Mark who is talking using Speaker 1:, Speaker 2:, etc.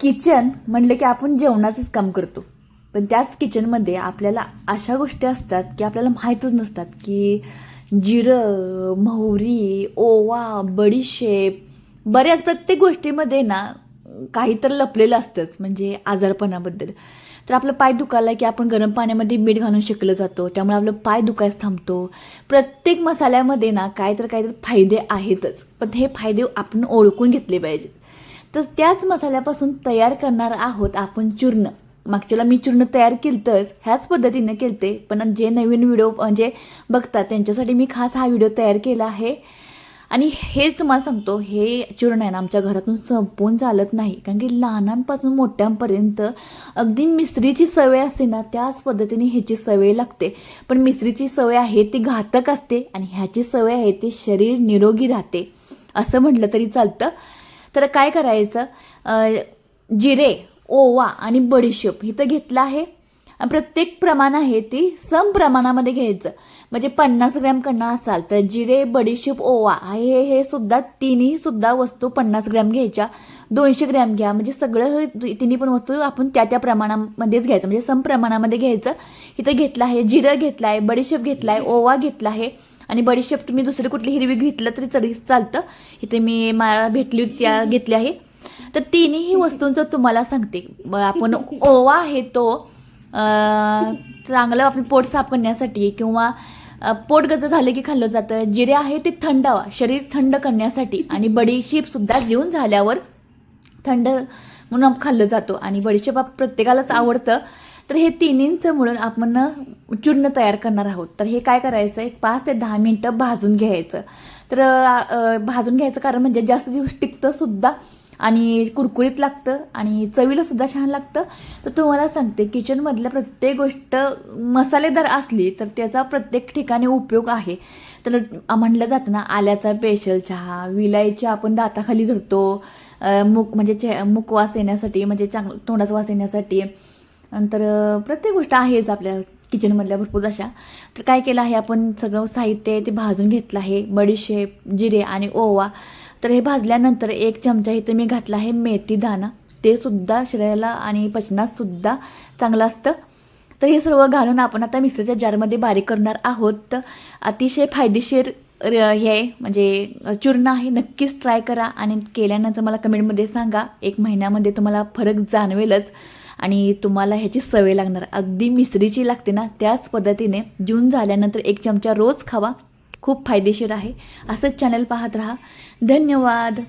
Speaker 1: Kitchen म्हणलं की आपण जेवणाचंच काम करतो. पण त्याच किचनमध्ये आपल्याला अशा गोष्टी असतात की आपल्याला माहीतच नसतात की जिरं मोहरी ओवा बडीशेप बऱ्याच प्रत्येक गोष्टीमध्ये ना काहीतरी लपलेलं असतंच म्हणजे आजारपणाबद्दल. तर आपलं पाय दुखायला की आपण गरम पाण्यामध्ये मीठ घालून शिकलं जातो त्यामुळे आपलं पाय दुखायच थांबतो. प्रत्येक मसाल्यामध्ये ना काय तर काहीतरी फायदे आहेतच पण हे फायदे आपण ओळखून घेतले पाहिजेत. तर त्याच मसाल्यापासून तयार करणार आहोत आपण चूर्ण. मागच्याला मी चूर्ण तयार केलतंच ह्याच पद्धतीनं केलते. पण जे नवीन व्हिडिओ म्हणजे बघतात त्यांच्यासाठी मी खास हा व्हिडिओ तयार केला आहे. आणि हेच तुम्हाला सांगतो हे चूर्ण आहे ना आमच्या घरातून संपवून चालत नाही. कारण की लहानांपासून मोठ्यांपर्यंत अगदी मिसरीची सवय असते ना त्याच पद्धतीने ह्याची सवय लागते. पण मिसरीची सवय आहे ती घातक असते. आणि ह्याची सवय आहे ती शरीर निरोगी राहते. असं म्हटलं तरी चालतं. तर काय करायचं? जिरे ओवा आणि बडीशेप इथं घेतलं आहे. प्रत्येक प्रमाण आहे ती सम प्रमाणामध्ये घ्यायचं. म्हणजे पन्नास ग्रॅम असाल तर जिरे बडीशेप ओवा हे हे सुद्धा तिन्ही सुद्धा वस्तू पन्नास ग्रॅम घ्यायच्या. दोनशे ग्रॅम घ्या. म्हणजे सगळं हे तिन्ही पण वस्तू आपण त्या त्या प्रमाणामध्येच घ्यायचं. म्हणजे सम प्रमाणामध्ये घ्यायचं. इथं घेतलं आहे जिरं घेतलं आहे बडीशेप घेतला आहे ओवा घेतला आहे. आणि बडीशेप तुम्ही दुसरी कुठली हिरवी घेतलं तरी तरी चालतं. इथे मी मा भेटली होती त्या घेतली आहे. तर तिन्ही वस्तूंचं तुम्हाला सांगते. आपण ओवा आहे तो चांगलं आपलं पोट साफ करण्यासाठी किंवा पोट गज झालं की खाल्लं जातं. जिरे आहे ते थंडावा शरीर थंड करण्यासाठी. आणि बडीशेप सुद्धा जेवून झाल्यावर थंड म्हणून खाल्लं जातो. आणि बडीशेप प्रत्येकालाच आवडतं. तर हे तिन्हींचं म्हणून आपण चूर्ण तयार करणार आहोत. तर हे काय करायचं? एक पाच ते दहा मिनटं भाजून घ्यायचं. तर भाजून घ्यायचं कारण म्हणजे जास्त दिवस टिकतं सुद्धा आणि कुरकुरीत लागतं आणि चवीला सुद्धा छान लागतं. तर तुम्हाला सांगते किचनमधल्या प्रत्येक गोष्ट मसालेदार असली तर त्याचा प्रत्येक ठिकाणी उपयोग आहे. तर म्हटलं जातं ना आल्याचा पेशल चहा विलायची आपण दाताखाली धरतो अं, मुक म्हणजे चे मुखवास येण्यासाठी म्हणजे चांगलं तोंडाचा वास येण्यासाठी. नंतर प्रत्येक गोष्ट आहेच आपल्या किचनमधल्या भरपूर अशा. तर काय केलं आहे आपण सगळं साहित्य आहे ते भाजून घेतलं आहे बडीशेप जिरे आणि ओवा. तर हे भाजल्यानंतर एक चमचा इथं मी घातला आहे मेथी दाणा. ते सुद्धा शरीराला आणि पचनाससुद्धा चांगलं असतं. तर हे सर्व घालून आपण आता मिक्सरच्या जारमध्ये बारीक करणार आहोत. तर अतिशय फायदेशीर र- हे आहे, म्हणजे चूर्ण आहे. नक्कीच ट्राय करा आणि केल्यानंतर मला कमेंटमध्ये सांगा. एक महिन्यामध्ये तुम्हाला फरक जाणवेलच. आणि तुम्हाला ह्याची सवय लागणार. अगदी मिसरीची लागते ना त्याच पद्धतीने जून झाल्यानंतर एक चमचा रोज खावा खूप फायदेशीर आहे. असंच चॅनल पाहत राहा. धन्यवाद.